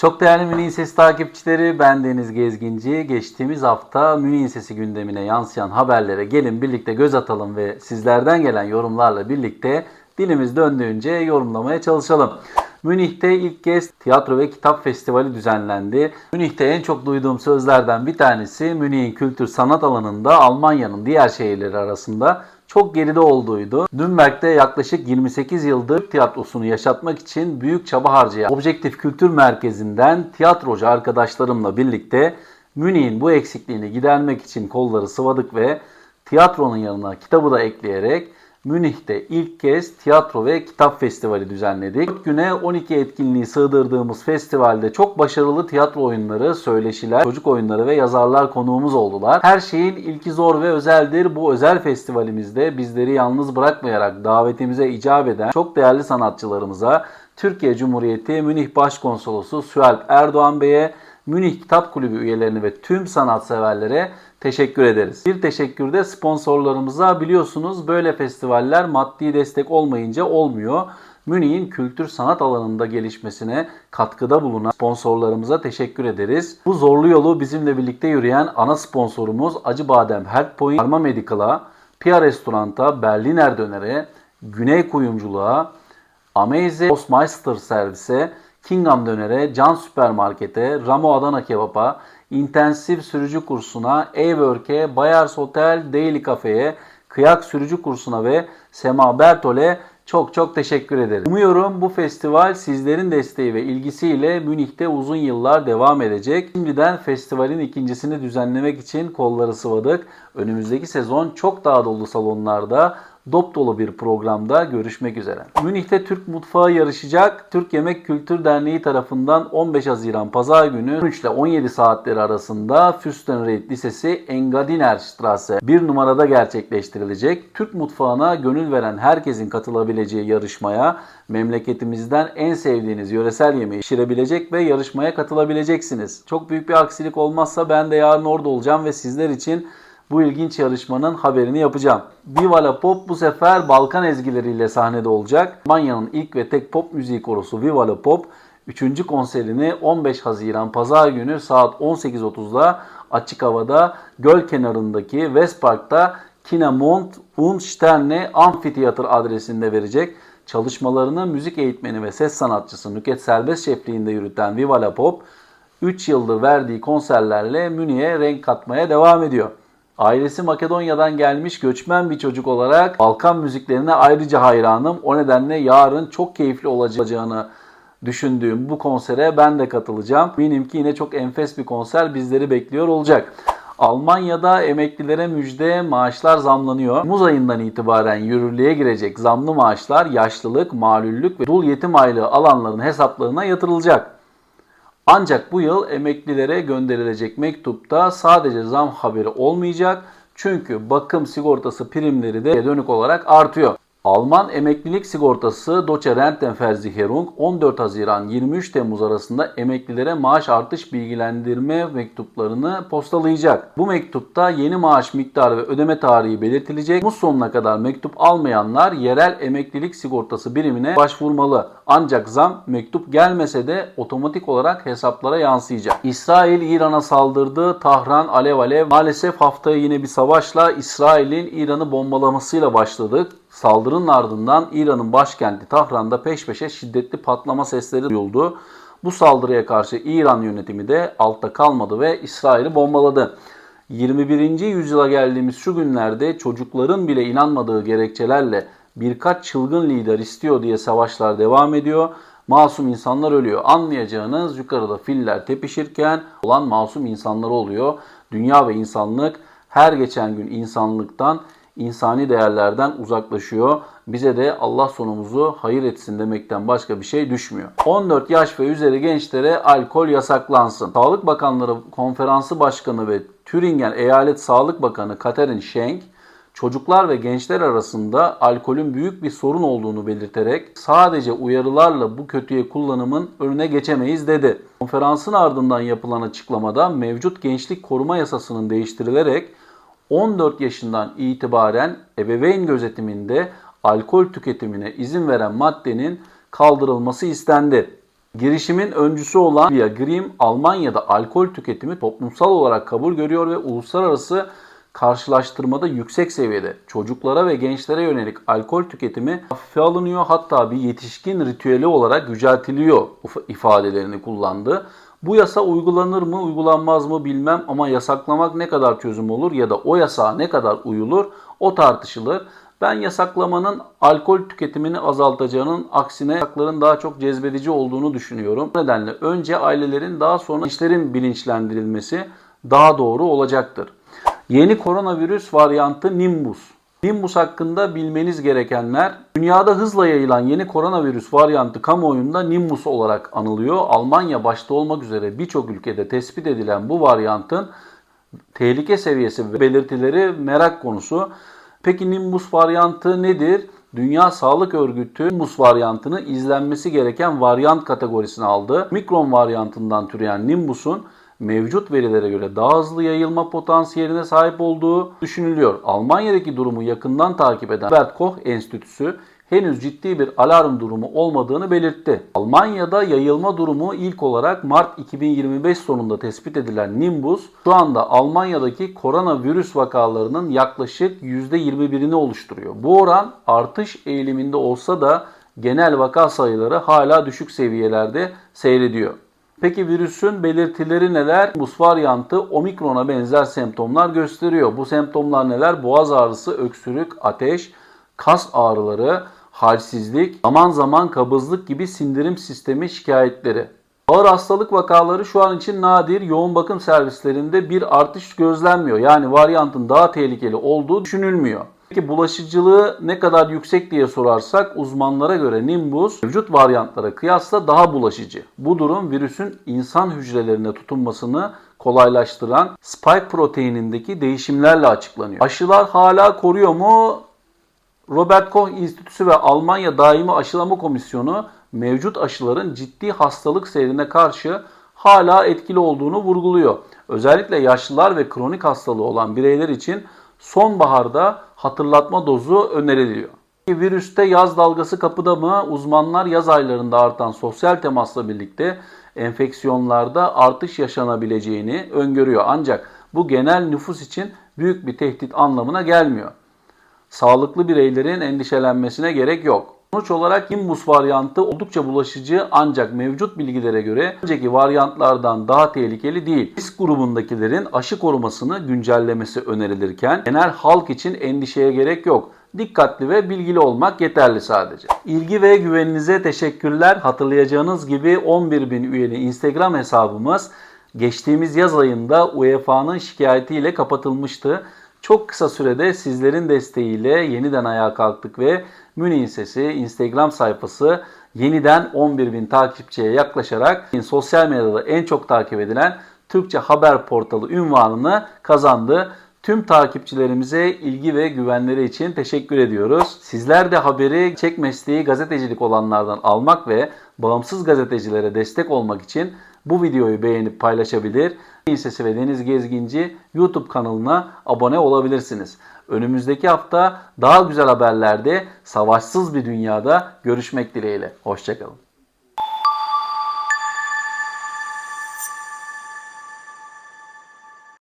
Çok değerli Münih Sesi takipçileri ben Deniz Gezginci. Geçtiğimiz hafta Münih Sesi gündemine yansıyan haberlere gelin birlikte göz atalım ve sizlerden gelen yorumlarla birlikte dilimiz döndüğünce yorumlamaya çalışalım. Münih'te ilk kez tiyatro ve kitap festivali düzenlendi. Münih'te en çok duyduğum sözlerden bir tanesi Münih'in kültür sanat alanında Almanya'nın diğer şehirleri arasında çok geride olduğuydu. Nürnberg'de yaklaşık 28 yıldır tiyatrosunu yaşatmak için büyük çaba harcayan Objektif Kültür Merkezi'nden tiyatrocu arkadaşlarımla birlikte Münih'in bu eksikliğini gidermek için kolları sıvadık ve tiyatronun yanına kitabı da ekleyerek Münih'te ilk kez tiyatro ve kitap festivali düzenledik. 4 güne 12 etkinliği sığdırdığımız festivalde çok başarılı tiyatro oyunları, söyleşiler, çocuk oyunları ve yazarlar konuğumuz oldular. Her şeyin ilki zor ve özeldir. Bu özel festivalimizde bizleri yalnız bırakmayarak davetimize icap eden çok değerli sanatçılarımıza Türkiye Cumhuriyeti Münih Başkonsolosu Süalp Erdoğan Bey'e Münih Kitap Kulübü üyelerine ve tüm sanatseverlere teşekkür ederiz. Bir teşekkür de sponsorlarımıza biliyorsunuz böyle festivaller maddi destek olmayınca olmuyor. Münih'in kültür sanat alanında gelişmesine katkıda bulunan sponsorlarımıza teşekkür ederiz. Bu zorlu yolu bizimle birlikte yürüyen ana sponsorumuz Acıbadem Health Point, Arma Medical'a, Pia Restorant'a, Berliner Döner'e, Güney Kuyumculuğa, Amaze Postmeister Servise, Kingham Döner'e, Can Süpermarket'e, Ramo Adana Kebap'a, intensif sürücü kursuna, E-Work'e, Bayars Hotel, Daily Cafe'ye, kıyak sürücü kursuna ve Sema Bertol'e çok çok teşekkür ederim. Umuyorum bu festival sizlerin desteği ve ilgisiyle Münih'te uzun yıllar devam edecek. Şimdiden festivalin ikincisini düzenlemek için kolları sıvadık. Önümüzdeki sezon çok daha dolu salonlarda dop dolu bir programda görüşmek üzere. Münih'te Türk mutfağı yarışacak. Türk Yemek Kültür Derneği tarafından 15 Haziran Pazar günü 13 ile 17 saatleri arasında Fürstenreit Lisesi Engadiner Straße 1 numarada gerçekleştirilecek. Türk mutfağına gönül veren herkesin katılabileceği yarışmaya memleketimizden en sevdiğiniz yöresel yemeği pişirebilecek ve yarışmaya katılabileceksiniz. Çok büyük bir aksilik olmazsa ben de yarın orada olacağım ve sizler için bu ilginç yarışmanın haberini yapacağım. Viva la Pop bu sefer Balkan ezgileriyle sahnede olacak. Almanya'nın ilk ve tek pop müziği korosu Viva la Pop 3. konserini 15 Haziran Pazar günü saat 18.30'da açık havada göl kenarındaki Westpark'ta Kinamont und Sterne Amfiteyatr adresinde verecek. Çalışmalarını müzik eğitmeni ve ses sanatçısı Nüket Serbest şefliğinde yürüten Viva la Pop 3 yıldır verdiği konserlerle Münih'e renk katmaya devam ediyor. Ailesi Makedonya'dan gelmiş göçmen bir çocuk olarak Balkan müziklerine ayrıca hayranım. O nedenle yarın çok keyifli olacağını düşündüğüm bu konsere ben de katılacağım. Eminim ki yine çok enfes bir konser bizleri bekliyor olacak. Almanya'da emeklilere müjde maaşlar zamlanıyor. Temmuz ayından itibaren yürürlüğe girecek zamlı maaşlar yaşlılık, malüllük ve dul yetim aylığı alanların hesaplarına yatırılacak. Ancak bu yıl emeklilere gönderilecek mektupta sadece zam haberi olmayacak. Çünkü bakım sigortası primleri de dönük olarak artıyor. Alman emeklilik sigortası Deutsche Rentenversicherung 14 Haziran 23 Temmuz arasında emeklilere maaş artış bilgilendirme mektuplarını postalayacak. Bu mektupta yeni maaş miktarı ve ödeme tarihi belirtilecek. Bu sonuna kadar mektup almayanlar yerel emeklilik sigortası birimine başvurmalı. Ancak zam mektup gelmese de otomatik olarak hesaplara yansıyacak. İsrail İran'a saldırdı. Tahran alev alev. Maalesef haftaya yine bir savaşla İsrail'in İran'ı bombalamasıyla başladık. Saldırının ardından İran'ın başkenti Tahran'da peş peşe şiddetli patlama sesleri duyuldu. Bu saldırıya karşı İran yönetimi de altta kalmadı ve İsrail'i bombaladı. 21. yüzyıla geldiğimiz şu günlerde çocukların bile inanmadığı gerekçelerle birkaç çılgın lider istiyor diye savaşlar devam ediyor. Masum insanlar ölüyor. Anlayacağınız yukarıda filler tepişirken olan masum insanlar oluyor. Dünya ve insanlık her geçen gün insanlıktan insani değerlerden uzaklaşıyor. Bize de Allah sonumuzu hayır etsin demekten başka bir şey düşmüyor. 14 yaş ve üzeri gençlere alkol yasaklansın. Sağlık Bakanları Konferansı Başkanı ve Türingen Eyalet Sağlık Bakanı Katerin Schenk çocuklar ve gençler arasında alkolün büyük bir sorun olduğunu belirterek sadece uyarılarla bu kötüye kullanımın önüne geçemeyiz dedi. Konferansın ardından yapılan açıklamada mevcut gençlik koruma yasasının değiştirilerek 14 yaşından itibaren ebeveyn gözetiminde alkol tüketimine izin veren maddenin kaldırılması istendi. Girişimin öncüsü olan Via Grimm, Almanya'da alkol tüketimi toplumsal olarak kabul görüyor ve uluslararası karşılaştırmada yüksek seviyede. Çocuklara ve gençlere yönelik alkol tüketimi hafife alınıyor hatta bir yetişkin ritüeli olarak yüceltiliyor ifadelerini kullandı. Bu yasa uygulanır mı uygulanmaz mı bilmem ama yasaklamak ne kadar çözüm olur ya da o yasağa ne kadar uyulur o tartışılır. Ben yasaklamanın alkol tüketimini azaltacağının aksine yasakların daha çok cezbedici olduğunu düşünüyorum. Bu nedenle önce ailelerin daha sonra gençlerin bilinçlendirilmesi daha doğru olacaktır. Yeni koronavirüs varyantı Nimbus. Nimbus hakkında bilmeniz gerekenler, dünyada hızla yayılan yeni koronavirüs varyantı kamuoyunda Nimbus olarak anılıyor. Almanya başta olmak üzere birçok ülkede tespit edilen bu varyantın tehlike seviyesi ve belirtileri merak konusu. Peki Nimbus varyantı nedir? Dünya Sağlık Örgütü Nimbus varyantını izlenmesi gereken varyant kategorisine aldı. Mikron varyantından türeyen Nimbus'un mevcut verilere göre daha hızlı yayılma potansiyeline sahip olduğu düşünülüyor. Almanya'daki durumu yakından takip eden Robert Koch Enstitüsü henüz ciddi bir alarm durumu olmadığını belirtti. Almanya'da yayılma durumu ilk olarak Mart 2025 sonunda tespit edilen Nimbus şu anda Almanya'daki koronavirüs vakalarının yaklaşık %21'ini oluşturuyor. Bu oran artış eğiliminde olsa da genel vaka sayıları hala düşük seviyelerde seyrediyor. Peki virüsün belirtileri neler? Nimbus varyantı omikrona benzer semptomlar gösteriyor. Bu semptomlar neler? Boğaz ağrısı, öksürük, ateş, kas ağrıları, halsizlik, zaman zaman kabızlık gibi sindirim sistemi şikayetleri. Ağır hastalık vakaları şu an için nadir. Yoğun bakım servislerinde bir artış gözlenmiyor. Yani varyantın daha tehlikeli olduğu düşünülmüyor. Peki bulaşıcılığı ne kadar yüksek diye sorarsak uzmanlara göre Nimbus mevcut varyantlara kıyasla daha bulaşıcı. Bu durum virüsün insan hücrelerine tutunmasını kolaylaştıran spike proteinindeki değişimlerle açıklanıyor. Aşılar hala koruyor mu? Robert Koch Enstitüsü ve Almanya Daimi Aşılama Komisyonu mevcut aşıların ciddi hastalık seyrine karşı hala etkili olduğunu vurguluyor. Özellikle yaşlılar ve kronik hastalığı olan bireyler için sonbaharda hatırlatma dozu öneriliyor. Virüste yaz dalgası kapıda mı? Uzmanlar yaz aylarında artan sosyal temasla birlikte enfeksiyonlarda artış yaşanabileceğini öngörüyor. Ancak bu genel nüfus için büyük bir tehdit anlamına gelmiyor sağlıklı bireylerin endişelenmesine gerek yok. Sonuç olarak Nimbus varyantı oldukça bulaşıcı ancak mevcut bilgilere göre önceki varyantlardan daha tehlikeli değil. Risk grubundakilerin aşı korumasını güncellemesi önerilirken genel halk için endişeye gerek yok. Dikkatli ve bilgili olmak yeterli sadece. İlgi ve güveninize teşekkürler. Hatırlayacağınız gibi 11 bin üyeli Instagram hesabımız geçtiğimiz yaz ayında UEFA'nın şikayetiyle kapatılmıştı. Çok kısa sürede sizlerin desteğiyle yeniden ayağa kalktık ve Münih'in Sesi Instagram sayfası yeniden 11 bin takipçiye yaklaşarak sosyal medyada en çok takip edilen Türkçe haber portalı ünvanını kazandı. Tüm takipçilerimize ilgi ve güvenleri için teşekkür ediyoruz. Sizler de haberi çek mesleği gazetecilik olanlardan almak ve bağımsız gazetecilere destek olmak için bu videoyu beğenip paylaşabilir. Deniz ve Deniz Gezginci YouTube kanalına abone olabilirsiniz. Önümüzdeki hafta daha güzel haberlerde savaşsız bir dünyada görüşmek dileğiyle. Hoşçakalın.